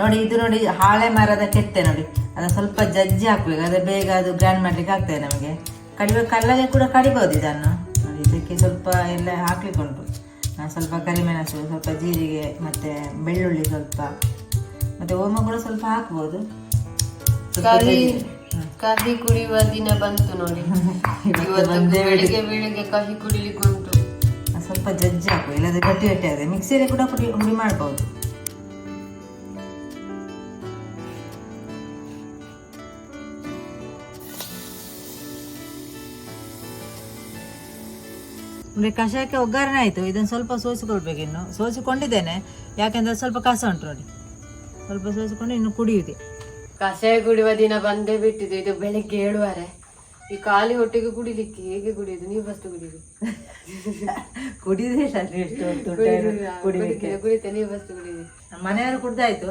ನೋಡಿ ಇದು ನೋಡಿ ಹಾಳೆ ಮರದ ಕೆತ್ತೆ ನೋಡಿ. ಅದು ಸ್ವಲ್ಪ ಜಜ್ಜಿ ಹಾಕ್ಬೇಕು. ಅದೇ ಬೇಗ ಅದು ಗ್ರ್ಯಾಂಡ್ ಮಾಡ್ಲಿಕ್ಕೆ ಆಗ್ತದೆ ನಮಗೆ. ಕಡಿಬೇಕು ಕಲ್ಲಗೆ ಕೂಡ ಕಡಿಬೋದು ಇದನ್ನು. ನೋಡಿ ಇದಕ್ಕೆ ಸ್ವಲ್ಪ ಎಲ್ಲ ಹಾಕ್ಲಿಕ್ಕೆ ಉಂಟು. ಸ್ವಲ್ಪ ಕರಿಮೆಣಸು ಸ್ವಲ್ಪ ಜೀರಿಗೆ ಮತ್ತೆ ಬೆಳ್ಳುಳ್ಳಿ ಸ್ವಲ್ಪ. ಮತ್ತೆ ಓಮ ಕೂಡ ಸ್ವಲ್ಪ ಹಾಕ್ಬೋದು. ಕಹಿ. ಕುಡಿಯುವ ದಿನ ಬಂತು ನೋಡಿ. ಬೆಳಿಗ್ಗೆ ಬೆಳಿಗ್ಗೆ ಕಹಿ ಕುಡಿಲಿಕ್ಕೆ ಉಂಟು ಸ್ವಲ್ಪ ಜಜ್ಜಿ ಹಾಕು ಇಲ್ಲದ್ರೆ ಗಟ್ಟಿ ಗಟ್ಟಿ ಆದರೆ. ಮಿಕ್ಸಿಯಲ್ಲಿ ಕೂಡ ಪುಡಿ ಪುಡಿ ಮಾಡ್ಬೋದು. ಅಂದ್ರೆ ಕಷಾಯಕ್ಕೆ ಒಗ್ಗರಣೆ ಆಯ್ತು ಇದನ್ನು ಸ್ವಲ್ಪ ಸೋಸಿಕೊಳ್ಬೇಕು ಇನ್ನು. ಸೋಸಿಕೊಂಡಿದ್ದೇನೆ ಯಾಕೆಂದ್ರೆ ಸ್ವಲ್ಪ ಕಸ ಉಂಟು ನೋಡಿ. ಸ್ವಲ್ಪ ಸೋಸಿಕೊಂಡು ಇನ್ನು ಕುಡಿಯುತ್ತೆ ಕಷಾಯ ಕುಡಿಯುವ ದಿನ ಬಂದೇ ಬಿಟ್ಟಿದೆ ಇದು ಬೆಳಿಗ್ಗೆ ಏಳುವರೆ. ಈ ಖಾಲಿ ಹೊಟ್ಟೆಗೆ ಕುಡಿಲಿಕ್ಕೆ ಹೇಗೆ ಕುಡಿಯುದು ನೀವು ಫಸ್ಟ್ ಕುಡಿಯುದು ಕುಡಿದೇ ಕುಡಿತೆ ನೀವು ಫಸ್ಟ್ ಕುಡಿದು ನಮ್ಮ ಮನೆಯವರು ಕುಡ್ದಾಯ್ತು.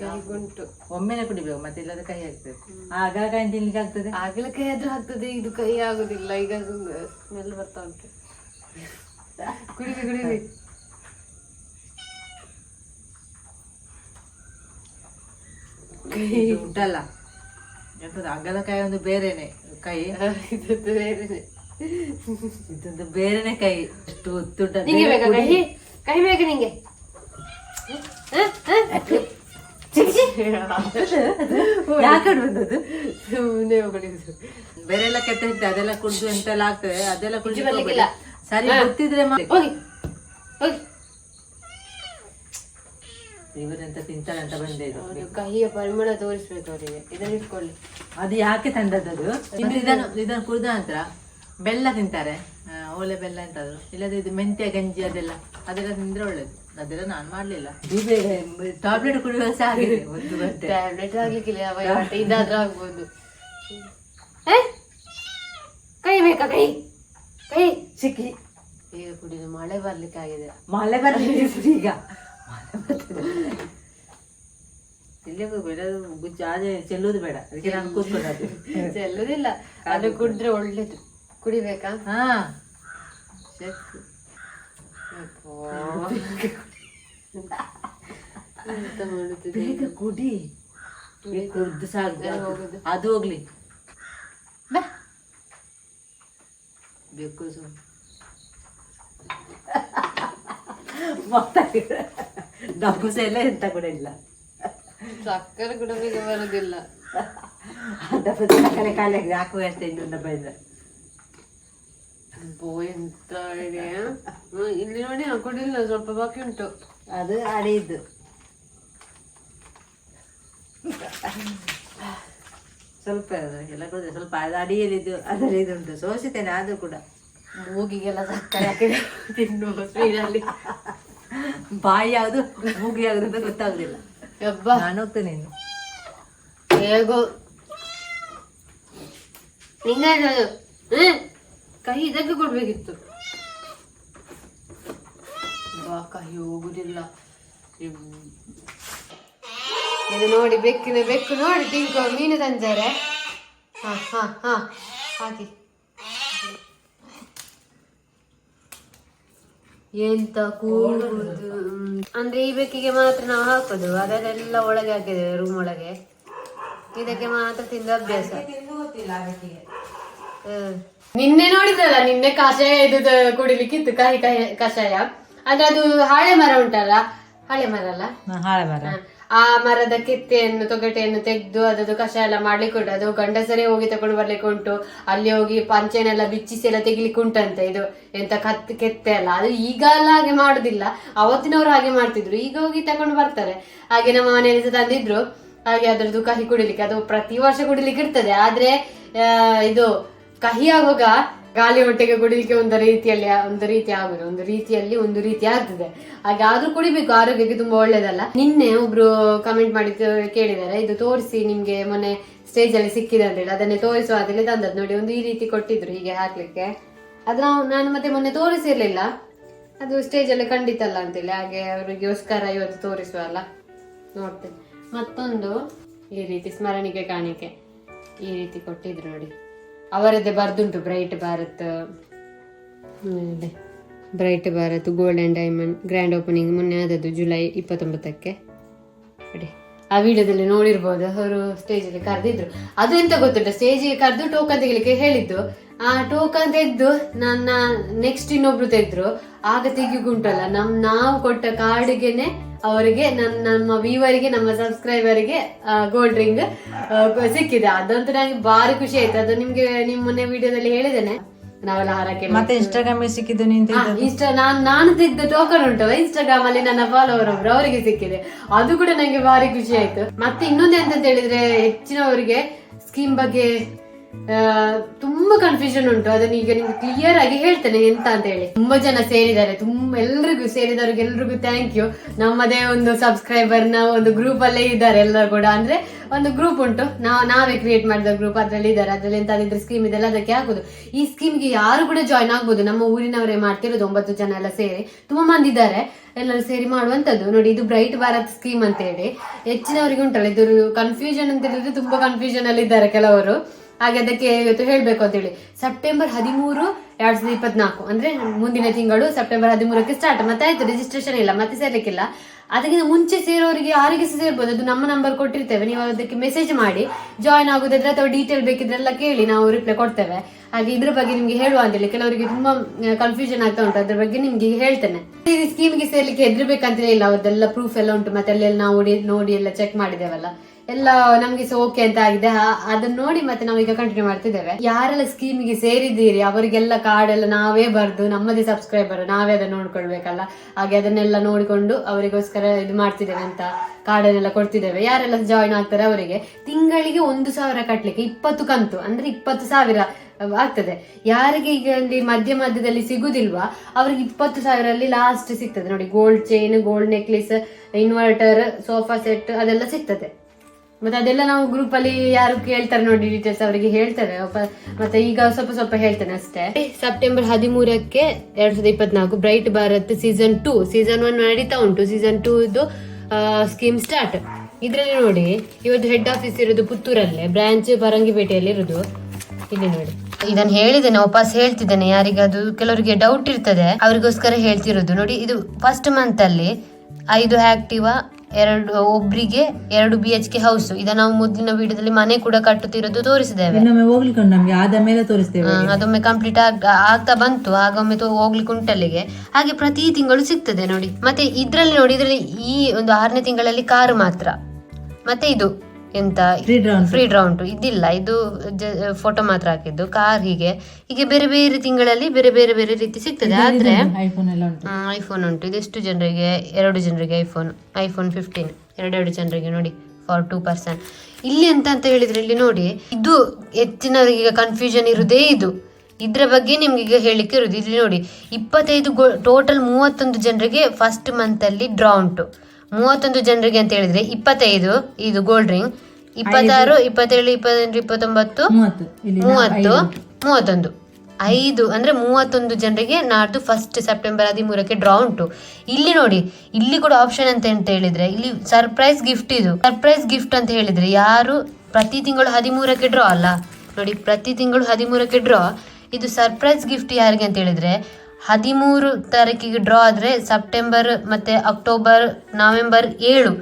ಕೈಗುಂಟು ಒಮ್ಮೆನೆ ಕುಡಿಬೇಕು ಮತ್ತೆ ಇಲ್ಲದ ಕೈ ಆಗ್ತದೆ ಆಗ ಕಾಯಿ ತಿನ್ಲಿಕ್ಕೆ ಆಗ್ತದೆ? ಆಗ್ಲೇ ಕೈ ಆದ್ರೂ ಆಗ್ತದೆ ಇದು ಕೈ ಆಗುದಿಲ್ಲ. ಈಗ ಸ್ಮೆಲ್ ಬರ್ತಾ ಉಂಟು. ಕುಡಿರಿ ಕುಡಿರಿ. ಉಂಟಲ್ಲ ಎಂತದು ಕೈ ಒಂದು ಬೇರೆನೆ ಕೈ. ಬೇರೆನೆ. ಇದೊಂದು ಬೇರೆನೆ ಕೈ. ಎಷ್ಟು ಬೇಕಾ ಕಹಿ? ಕಹಿ ಬೇಕಾ ನಿಂಗೆ? ಸುಮ್ಮನೆ. ಬೇರೆ ಎಲ್ಲ ಕೆತ್ತ ಅದೆಲ್ಲ ಕುಡಿದು ಎಂತೆಲ್ಲ ಆಗ್ತದೆ? ಅದೆಲ್ಲ ಕುಡಿದು. ಸರಿ ಗೊತ್ತಿದ್ರೆ ಹೋಗಿ ಹೋಗಿ ಇವರೆಂತ ತಿಂತಾರೆ ಅಂತ ಬಂದೆ ಇದು. ಕಹಿಯ ಪರಿಮಳ ತೋರಿಸ್ಬೇಕು ಅವರಿಗೆ. ಇದನ್ನ ಇಟ್ಕೊಳ್ಳಿ. ಅದು ಯಾಕೆ ತಂದದ್ದು ಇದನ್ನು ಇದನ್ನು ಕುಡಿದ ನಂತರ ಬೆಲ್ಲ ತಿಂತಾರೆ. ಓಲೆ ಬೆಲ್ಲ ಎಂತಾದ್ರು ಇಲ್ಲದೆ ಇದು ಮೆಂತ್ಯ ಗಂಜಿ ಅದೆಲ್ಲ. ಅದೆಲ್ಲ ತಿಂದ್ರೆ ಒಳ್ಳೇದು. ಅದೆಲ್ಲ ನಾನು ಮಾಡ್ಲಿಲ್ಲ. ಟ್ಯಾಬ್ಲೆಟ್ ಕುಡಿಯುವ ಸಹ ಆಗಿದೆ ಒಂದು ಗಂಟೆ ಟ್ಯಾಬ್ಲೆಟ್ ಆಗ್ಲಿಕ್ಕಿಲ್ಲ ಇದಾದ್ರೂ ಆಗ್ಬೋದು? ಕೈ ಬೇಕಾ ಕೈ? ಕೈ ಸಿಕ್ಕಿ. ಈಗ ಕುಡಿದು ಮಳೆ ಬರ್ಲಿಕ್ಕೆ ಆಗಿದೆ. ಮಳೆ ಬರ್ಲಿಕ್ಕೆ ಈಗ. ಮಳೆ ಬರ್ತದೆ. ಇಲ್ಲಿ ಬಿಡೋದು ಗುಜ್ಜು ಆದ್ರೆ ಚೆಲ್ಲುದು ಬೇಡ. ಅದಕ್ಕೆ ನಾನು ಕೂತ್ಕೊಂಡದ್ದು ಚೆಲ್ಲುದಿಲ್ಲ ಅದು ಕುಡಿದ್ರೆ ಒಳ್ಳೇದು. ಕುಡಿಬೇಕಾ? ಹಾ. ಶೆಕ್. ಎಂತ ಮಾಡುತ್ತಿದೆ ಬೇಗ ಕುಡಿ. ಈಗ ಕುಡ್ದು ಸಾಕು? ಅದು ಹೋಗ್ಲಿ. ಬೆಕ್ಕು ಬೇಕು ಡಬ್ಬುಸ ಎಲ್ಲ ಎಂತ ಕೂಡ ಇಲ್ಲ. ಸಕ್ಕರೆ ಕುಡಬೇಕು ಬರುದಿಲ್ಲ. ಡಬ್ಬ ಸಕ್ಕರೆ ಖಾಲಿ ಆಗಿದೆ. ಹಾಕುವ ಅಷ್ಟೇ ಇನ್ನೊಂದು ಡಬ್ಬ ಇಲ್ಲ ಬೋ ಎಂತ ಇದೆ? ಹ್ಮ್, ಇಲ್ಲಿ ನೋಡಿ ಹಾಕೊಂಡಿಲ್ಲ ಸ್ವಲ್ಪ ಬಾಕಿ ಉಂಟು. ಅದು ಹಳೆಯದು ಸ್ವಲ್ಪ ಎಲ್ಲ ಕೂಡ ಸ್ವಲ್ಪ ಅದು ಅಡಿಯಲ್ಲಿದ್ದು ಅದರಲ್ಲಿ ಇದುಂಟು ಸೋಸಿತೇನೆ ಆದರೂ ಕೂಡ. ಮೂಗಿಗೆಲ್ಲ ಸಕ್ಕರೆ ಹಾಕಿದೆ ತಿನ್ನುವ ಸ್ಪೀಡಲ್ಲಿ ಬಾಯಿ ಯಾವುದು ಮೂಗಿ ಯಾವುದು ಅಂತ ಗೊತ್ತಾಗುದಿಲ್ಲ. ಹಬ್ಬ ನಾನು ಹೋಗ್ತೇನೆ ಇನ್ನು. ಹೇಗೋ. ನಿಂಗೆ ಹ್ಮ್. ಕೈ ಇದಕ್ಕೆ ಕೊಡ್ಬೇಕಿತ್ತು. ಬಾ ಕಹಿ ಹೋಗುದಿಲ್ಲ. ಇದು ನೋಡಿ ಬೆಕ್ಕಿನ ಬೆಕ್ಕು ನೋಡಿ ತಿಳ್ಕೊ ಮೀನು ತಂದಾರೆ ಹಾ ಹಾ ಹಾ. ಹಾಕಿ ಎಂತ ಕೂಡುದು ಅಂದ್ರೆ ಈ ಬೆಕ್ಕಿಗೆ ಮಾತ್ರ ನಾವು ಹಾಕೋದು ಅದನ್ನೆಲ್ಲ ಒಳಗೆ ಹಾಕಿದ್ದೇವೆ ರೂಮ್ ಒಳಗೆ. ಇದಕ್ಕೆ ಮಾತ್ರ ತಿಂದ ಅಭ್ಯಾಸ. ನಿನ್ನೆ ನೋಡಿದ್ರಲ್ಲ ನಿನ್ನೆ ಕಷಾಯ ಇದು ಕುಡಿಲಿಕ್ಕಿತ್ತು ಕಹಿ ಕಹಿ ಕಷಾಯ. ಅಂದ್ರೆ ಅದು ಹಾಳೆ ಮರ ಉಂಟಲ್ಲ ಹಾಳೆ ಮರ ಅಲ್ಲ? ಹಾಳೆ ಮರ. ಆ ಮರದ ಕಿತ್ತೆಯನ್ನು, ತೊಗಟೆಯನ್ನು ತೆಗೆದು ಅದದ್ದು ಕಷಾಯ ಎಲ್ಲ ಮಾಡ್ಲಿಕ್ಕೆ ಉಂಟು ಅದು ಗಂಡಸರೇ ಹೋಗಿ ತಗೊಂಡು ಬರ್ಲಿಕ್ಕೆ ಉಂಟು ಅಲ್ಲಿ ಹೋಗಿ ಪಂಚೆನೆಲ್ಲ ಬಿಚ್ಚಿಸಿ ಎಲ್ಲ ತೆಗಿಲಿಕ್ಕೆ ಉಂಟಂತೆ ಇದು ಎಂತ ಕತ್, ಕೆತ್ತೆ ಅಲ್ಲ. ಅದು ಈಗ ಎಲ್ಲ ಹಾಗೆ ಮಾಡುದಿಲ್ಲ. ಅವತ್ತಿನವರು ಹಾಗೆ ಮಾಡ್ತಿದ್ರು. ಈಗ ಹೋಗಿ ತಗೊಂಡು ಬರ್ತಾರೆ. ಹಾಗೆ ನಮ್ಮ ಮನೆಯಲ್ಲಿ ತಂದಿದ್ರು. ಹಾಗೆ ಅದ್ರದ್ದು ಕಹಿ ಕುಡಿಲಿಕ್ಕೆ. ಅದು ಪ್ರತಿ ವರ್ಷ ಕುಡಿಲಿಕ್ಕೆ ಇರ್ತದೆ. ಆದ್ರೆ ಇದು ಕಹಿ ಆಗುವಾಗ ಗಾಳಿ ಹೊಟ್ಟೆಗೆ ಕುಡಿಲಿಕ್ಕೆ ಒಂದು ರೀತಿಯಲ್ಲಿ, ಒಂದು ರೀತಿ ಆಗುದು, ಒಂದು ರೀತಿಯಲ್ಲಿ ಒಂದು ರೀತಿ ಆಗ್ತದೆ. ಹಾಗೆ ಆದ್ರೂ ಕುಡಿಬೇಕು, ಆರೋಗ್ಯಕ್ಕೆ ತುಂಬಾ ಒಳ್ಳೇದಲ್ಲ. ನಿನ್ನೆ ಒಬ್ರು ಕಮೆಂಟ್ ಮಾಡಿ ಕೇಳಿದ್ದಾರೆ, ಇದು ತೋರಿಸಿ ನಿಮ್ಗೆ ಮೊನ್ನೆ ಸ್ಟೇಜ್ ಅಲ್ಲಿ ಸಿಕ್ಕಿದೆ ಅಂತ ಹೇಳಿ. ಅದನ್ನೇ ತೋರಿಸುವ ಅಂತೇಳಿ ತಂದದ್ದು ನೋಡಿ, ಒಂದು ಈ ರೀತಿ ಕೊಟ್ಟಿದ್ರು ಹೀಗೆ ಹಾಕ್ಲಿಕ್ಕೆ. ಅದು ನಾನು ಮತ್ತೆ ಮೊನ್ನೆ ತೋರಿಸಿರ್ಲಿಲ್ಲ. ಅದು ಸ್ಟೇಜ್ ಅಲ್ಲಿ ಖಂಡಿತಲ್ಲ ಅಂತೇಳಿ ಹಾಗೆ ಅವರಿಗೋಸ್ಕರ ಇವತ್ತು ತೋರಿಸುವ ಅಲ್ಲ. ನೋಡ್ತೇನೆ. ಮತ್ತೊಂದು ಈ ರೀತಿ ಸ್ಮರಣಿಕೆ, ಕಾಣಿಕೆ ಈ ರೀತಿ ಕೊಟ್ಟಿದ್ರು ನೋಡಿ. ಅವರದ್ದೇ ಬರ್ದುಂಟು bright Bharat bright Bharat golden diamond grand opening ಮೊನ್ನೆ ಆದದ್ದು ಜುಲೈ ಇಪ್ಪತ್ತೊಂಬತ್ತಕ್ಕೆ. ನೋಡಿ, ಆ ವಿಡಿಯೋದಲ್ಲಿ ನೋಡಿರ್ಬೋದು, ಅವರು ಸ್ಟೇಜಲ್ಲಿ ಕರೆದಿದ್ರು. ಅದು ಎಂತ ಗೊತ್ತುಂಟ? ಸ್ಟೇಜಿಗೆ ಕರೆದು ಟೋಕನ್ ತೆಗಿಲಿಕ್ಕೆ ಹೇಳಿದ್ದು. ಆ ಟೋಕನ್ ತೆಗೆದು ನನ್ನ ನೆಕ್ಸ್ಟ್ ಇನ್ನೊಬ್ರು ತೆಗೆದ್ರು. ಆಗ ತೆಗಿಗುಂಟಲ್ಲ ನಮ್ ನಾವು ಕೊಟ್ಟ ಕಾರ್ಡ್ಗೆನೆ ಅವರಿಗೆ ನನ್ನ ನಮ್ಮ ವ್ಯೂವರಿಗೆ ನಮ್ಮ ಸಬ್ಸ್ಕ್ರೈಬರ್ಗೆ ಗೋಲ್ಡ್ ರಿಂಗ್ ಸಿಕ್ಕಿದೆ. ಅದಂತೂ ನನಗೆ ಭಾರಿ ಖುಷಿ ಆಯ್ತು. ಅದು ನಿಮ್ಗೆ ನಿಮ್ ಮೊನ್ನೆ ವಿಡಿಯೋದಲ್ಲಿ ಹೇಳಿದ್ದೇನೆ. ನಾವೆಲ್ಲ ಹಾರಕ್ಕೆ ಮತ್ತೆ ಇನ್ಸ್ಟಾಗ್ರಾಮ್ ಸಿಕ್ಕಿದ್ದು ನಿಂತ ಇಷ್ಟ ನಾನು ನಾನು ತೆಗೆದ ಟೋಕನ್ ಉಂಟಲ್ಲ ಇನ್ಸ್ಟಾಗ್ರಾಮ್ ಅಲ್ಲಿ ನನ್ನ ಫಾಲೋವರ್ ಒಬ್ರು ಅವರಿಗೆ ಸಿಕ್ಕಿದೆ. ಅದು ಕೂಡ ನಂಗೆ ಭಾರಿ ಖುಷಿ ಆಯ್ತು. ಮತ್ತೆ ಇನ್ನೊಂದು ಎಂತ ಹೇಳಿದ್ರೆ ಹೆಚ್ಚಿನವರಿಗೆ ಸ್ಕೀಮ್ ಬಗ್ಗೆ ತುಂಬಾ ಕನ್ಫ್ಯೂಷನ್ ಉಂಟು. ಅದನ್ನ ಈಗ ನಿಮ್ಗೆ ಕ್ಲಿಯರ್ ಆಗಿ ಹೇಳ್ತೇನೆ ಎಂತ ಅಂತ ಹೇಳಿ. ತುಂಬಾ ಜನ ಸೇರಿದ್ದಾರೆ. ತುಂಬಾ, ಎಲ್ರಿಗೂ ಸೇರಿದವ್ರಿಗೆ ಎಲ್ರಿಗೂ ಥ್ಯಾಂಕ್ ಯು ನಮ್ಮದೇ ಒಂದು ಸಬ್ಸ್ಕ್ರೈಬರ್ನ ಒಂದು ಗ್ರೂಪ್ ಅಲ್ಲೇ ಇದ್ದಾರೆ ಎಲ್ಲರೂ ಕೂಡ. ಅಂದ್ರೆ ಒಂದು ಗ್ರೂಪ್ ಉಂಟು. ನಾವು ನಾವೇ ಕ್ರಿಯೇಟ್ ಮಾಡಿದ ಗ್ರೂಪ್ ಅದ್ರಲ್ಲಿ ಇದ್ದಾರೆ. ಅದ್ರಲ್ಲಿ ಎಂತಾದಿದ್ರೆ ಸ್ಕೀಮ್ ಇದೆಲ್ಲ ಅದಕ್ಕೆ ಆಗುದು. ಈ ಸ್ಕೀಮ್ಗೆ ಯಾರು ಕೂಡ ಜಾಯ್ನ್ ಆಗ್ಬೋದು. ನಮ್ಮ ಊರಿನವರೇ ಮಾಡ್ತಿರೋದು ಒಂಬತ್ತು ಜನ ಎಲ್ಲ ಸೇರಿ. ತುಂಬಾ ಮಂದಿ ಇದ್ದಾರೆ. ಎಲ್ಲರೂ ಸೇರಿ ಮಾಡುವಂತದ್ದು ನೋಡಿ, ಇದು ಬ್ರೈಟ್ ಭಾರತ್ ಸ್ಕೀಮ್ ಅಂತ ಹೇಳಿ. ಹೆಚ್ಚಿನವರಿಗೆ ಉಂಟಲ್ಲ ಇದು ಕನ್ಫ್ಯೂಷನ್ ಅಂತ ಹೇಳಿದ್ರೆ ತುಂಬಾ ಕನ್ಫ್ಯೂಷನ್ ಅಲ್ಲಿ ಇದ್ದಾರೆ ಕೆಲವರು. ಹಾಗೆ ಅದಕ್ಕೆ ಇವತ್ತು ಹೇಳ್ಬೇಕು ಅಂತ ಹೇಳಿ ಸೆಪ್ಟೆಂಬರ್ ಹದಿಮೂರು, ಎರಡ್ ಸಾವಿರದ ಇಪ್ಪತ್ನಾಲ್ಕು. ಅಂದ್ರೆ ಮುಂದಿನ ತಿಂಗಳು ಸೆಪ್ಟೆಂಬರ್ ಹದಿಮೂರಕ್ಕೆ ಸ್ಟಾರ್ಟ್ ಮತ್ತೆ ಆಯ್ತು ರಿಜಿಸ್ಟ್ರೇಷನ್ ಇಲ್ಲ, ಮತ್ತೆ ಸೇರ್ಲಿಕ್ಕಿಲ್ಲ. ಅದಕ್ಕಿಂತ ಮುಂಚೆ ಸೇರೋರಿಗೆ ಯಾರಿಗೆ ಸಹ ಸೇರ್ಬೋದು? ಅದು ನಮ್ಮ ನಂಬರ್ ಕೊಟ್ಟಿರ್ತೇವೆ. ನೀವು ಅದಕ್ಕೆ ಮೆಸೇಜ್ ಮಾಡಿ. ಜಾಯ್ನ್ ಆಗುದಾದ್ರೆ ಅಥವಾ ಡೀಟೇಲ್ ಬೇಕಿದ್ರೆಲ್ಲ ಕೇಳಿ, ನಾವು ರಿಪ್ಲೈ ಕೊಡ್ತೇವೆ. ಹಾಗೆ ಇದ್ರ ಬಗ್ಗೆ ನಿಮ್ಗೆ ಹೇಳುವ ಅಂತೇಳಿ. ಕೆಲವರಿಗೆ ತುಂಬಾ ಕನ್ಫ್ಯೂಷನ್ ಆಗ್ತಾ ಉಂಟು. ಅದ್ರ ಬಗ್ಗೆ ನಿಮ್ಗೆ ಹೇಳ್ತೇನೆ. ಈ ಸ್ಕೀಮ್ಗೆ ಸೇರ್ಲಿಕ್ಕೆ ಹೆದರ್ಬೇಕಂತ ಇಲ್ಲ. ಅವ್ರದ್ದೆಲ್ಲ ಪ್ರೂಫ್ ಎಲ್ಲ ಉಂಟು. ಮತ್ತೆ ಅಲ್ಲೆಲ್ಲ ನಾವು ನೋಡಿ ಎಲ್ಲ ಚೆಕ್ ಮಾಡಿದ್ದೇವಲ್ಲ. ಎಲ್ಲ ನಮ್ಗೆ ಸೊ ಓಕೆ ಅಂತ ಆಗಿದೆ. ಅದನ್ನ ನೋಡಿ ಮತ್ತೆ ನಾವು ಈಗ ಕಂಟಿನ್ಯೂ ಮಾಡ್ತಿದ್ದೇವೆ. ಯಾರೆಲ್ಲ ಸ್ಕೀಮಿಗೆ ಸೇರಿದ್ದೀರಿ, ಅವರಿಗೆಲ್ಲ ಕಾರ್ಡ್ ಎಲ್ಲ ನಾವೇ ಬರ್ದು, ನಮ್ಮದೇ ಸಬ್ಸ್ಕ್ರೈಬರ್ ನಾವೇ ಅದನ್ನ ನೋಡ್ಕೊಳ್ಬೇಕಲ್ಲ? ಹಾಗೆ ಅದನ್ನೆಲ್ಲ ನೋಡಿಕೊಂಡು ಅವರಿಗೋಸ್ಕರ ಇದು ಮಾಡ್ತಿದ್ದೇವೆ ಅಂತ ಕಾರ್ಡನ್ನೆಲ್ಲ ಕೊಡ್ತಿದ್ದೇವೆ. ಯಾರೆಲ್ಲ ಜಾಯಿನ್ ಆಗ್ತಾರೆ ಅವರಿಗೆ ತಿಂಗಳಿಗೆ ಒಂದು ಸಾವಿರ ಕಟ್ಲಿಕ್ಕೆ ಇಪ್ಪತ್ತು ಕಂತು, ಅಂದ್ರೆ ಇಪ್ಪತ್ತು ಸಾವಿರ ಆಗ್ತದೆ. ಯಾರಿಗೆ ಈಗ ಅಲ್ಲಿ ಮಧ್ಯ ಮಧ್ಯದಲ್ಲಿ ಸಿಗುದಿಲ್ವಾ, ಅವ್ರಿಗೆ ಇಪ್ಪತ್ತು ಸಾವಿರಲ್ಲಿ ಲಾಸ್ಟ್ ಸಿಗ್ತದೆ. ನೋಡಿ gold chain gold necklace inverter sofa set ಅದೆಲ್ಲ ಸಿಗ್ತದೆ. ಮತ್ತೆ ಅದೆಲ್ಲ ನಾವು ಗ್ರೂಪ್ ಅಲ್ಲಿ ಯಾರು ಕೇಳ್ತಾರೆ ನೋಡಿ ಡೀಟೇಲ್ಸ್ ಅವರಿಗೆ ಹೇಳ್ತಾರೆ ಮತ್ತೆ ಈಗ ಸ್ವಲ್ಪ ಸ್ವಲ್ಪ ಹೇಳ್ತೇನೆ ಅಷ್ಟೇ. ಸೆಪ್ಟೆಂಬರ್ ಹದಿಮೂರಕ್ಕೆ ಎರಡ್ ಸಾವಿರದ ಇಪ್ಪತ್ನಾಲ್ಕು bright Bharat season two season one ನಡೀತಾ ಉಂಟು. ಸೀಸನ್ ಟೂ ಇದು ಸ್ಕೀಮ್ ಸ್ಟಾರ್ಟ್ ಇದರಲ್ಲಿ ನೋಡಿ, ಇವತ್ತು ಹೆಡ್ ಆಫೀಸ್ ಇರೋದು ಪುತ್ತೂರಲ್ಲೇ ಬ್ರಾಂಚ್ ಪರಂಗಿಪೇಟೆಯಲ್ಲಿ ಇರೋದು. ಇಲ್ಲಿ ನೋಡಿ. ಇದನ್ನ ಹೇಳಿದ್ದೇನೆ, ವಾಪಸ್ ಹೇಳ್ತಿದ್ದೇನೆ. ಯಾರಿಗಾದ್ರು ಕೆಲವರಿಗೆ ಡೌಟ್ ಇರ್ತದೆ, ಅವರಿಗೋಸ್ಕರ ಹೇಳ್ತಿರೋದು. ನೋಡಿ, ಇದು ಫಸ್ಟ್ ಮಂತ್ ಅಲ್ಲಿ ಐದು ಆಕ್ಟಿವಾ ಎರಡು ಒಬ್ರಿಗೆ ಎರಡು ಬಿ ಎಚ್ ಕೆ ಹೌಸ್ ಇದನ್ನ ನಾವು ಮೊದಲಿನ ವಿಡಿಯೋದಲ್ಲಿ ಮನೆ ಕೂಡ ಕಟ್ಟುತ್ತಿರೋದು ತೋರಿಸಿದ್ದೇವೆ. ಇನ್ನೊಮ್ಮೆ ಹೋಗ್ಲಿಕ್ಕೆ ಉಂಟು ನಮ್ಗೆ ಆದ ಮೇಲೆ ತೋರಿಸ್ತೇವೆ ಹ್ಮ್, ಅದೊಮ್ಮೆ ಕಂಪ್ಲೀಟ್ ಆಗ್ತಾ ಬಂತು ಆಗೊಮ್ಮೆ ತೋ- ಹೋಗ್ಲಿಕ್ಕೆ ಉಂಟಲ್ಲಿಗೆ ಹಾಗೆ ಪ್ರತಿ ತಿಂಗಳು ಸಿಗ್ತದೆ ನೋಡಿ. ಮತ್ತೆ ಇದ್ರಲ್ಲಿ ನೋಡಿ ಇದ್ರಲ್ಲಿ ಈ ಒಂದು ಆರನೇ ತಿಂಗಳಲ್ಲಿ ಕಾರು ಮಾತ್ರ. ಮತ್ತೆ ಇದು. ಎಂತ? ಫ್ರೀ ಡ್ರೌಂಟ್ ಇದಿಲ್ಲ ಇದು ಫೋಟೋ ಮಾತ್ರ ಹಾಕಿದ್ದು ಕಾರ್ ಹೀಗೆ. ಹೀಗೆ ಬೇರೆ ಬೇರೆ ತಿಂಗಳಲ್ಲಿ ಬೇರೆ ಬೇರೆ ಬೇರೆ ರೀತಿ ಸಿಗ್ತದೆ ಆದ್ರೆ ಐಫೋನ್ ಉಂಟು ಇದೆಷ್ಟು ಜನರಿಗೆ? ಎರಡು ಜನರಿಗೆ ಐಫೋನ್ ಐಫೋನ್ ಫಿಫ್ಟೀನ್ ಎರಡೆರಡು ಜನರಿಗೆ ನೋಡಿ ಫಾರ್ ಟೂ ಪರ್ಸನ್ ಇಲ್ಲಿ ಎಂತ ಅಂತ ಹೇಳಿದ್ರೆ ಇಲ್ಲಿ ನೋಡಿ ಇದು ಹೆಚ್ಚಿನವರಿಗೆ ಈಗ ಕನ್ಫ್ಯೂಷನ್ ಇರುದೇ ಇದು. ಇದ್ರ ಬಗ್ಗೆ ನಿಮ್ಗೆ ಈಗ ಹೇಳಿಕ್ಕೆ ಇರುದು ಇಲ್ಲಿ ನೋಡಿ ಇಪ್ಪತ್ತೈದು ಟೋಟಲ್ ಮೂವತ್ತೊಂದು ಜನರಿಗೆ ಫಸ್ಟ್ ಮಂತ್ ಅಲ್ಲಿ ಡ್ರಾ ಉಂಟು. ಮೂವತ್ತೊಂದು ಜನರಿಗೆ ಅಂತ ಹೇಳಿದ್ರೆ ಇಪ್ಪತ್ತೈದು ಇದು ಗೋಲ್ಡ್ ರಿಂಗ್ ಇಪ್ಪತ್ತಾರು ಇಪ್ಪತ್ತೇಳು ಇಪ್ಪತ್ತೆಂಟು ಇಪ್ಪತ್ತೊಂಬತ್ತು ಮೂವತ್ತು. ಮೂವತ್ತೊಂದು. ಐದು ಅಂದ್ರೆ ಮೂವತ್ತೊಂದು ಜನರಿಗೆ ನಾಡ್ದು ಫಸ್ಟ್ ಸೆಪ್ಟೆಂಬರ್ ಹದಿಮೂರಕ್ಕೆ ಡ್ರಾ ಉಂಟು. ಇಲ್ಲಿ ನೋಡಿ ಇಲ್ಲಿ ಕೂಡ ಆಪ್ಷನ್ ಅಂತ ಅಂತ ಹೇಳಿದ್ರೆ ಇಲ್ಲಿ ಸರ್ಪ್ರೈಸ್ ಗಿಫ್ಟ್ ಇದು. ಸರ್ಪ್ರೈಸ್ ಗಿಫ್ಟ್ ಅಂತ ಹೇಳಿದ್ರೆ ಯಾರು ಪ್ರತಿ ತಿಂಗಳು ಹದಿಮೂರಕ್ಕೆ ಡ್ರಾ ಅಲ್ಲ. ನೋಡಿ ಪ್ರತಿ ತಿಂಗಳು ಹದಿಮೂರಕ್ಕೆ ಡ್ರಾ ಇದು ಸರ್ಪ್ರೈಸ್ ಗಿಫ್ಟ್ ಯಾರಿಗೆ ಅಂತ ಹೇಳಿದ್ರೆ ಹದಿಮೂರು ತಾರೀಕಿಗೆ ಡ್ರಾ ಆದರೆ ಸೆಪ್ಟೆಂಬರ್ ಮತ್ತು ಅಕ್ಟೋಬರ್ ನವೆಂಬರ್ ಏಳು.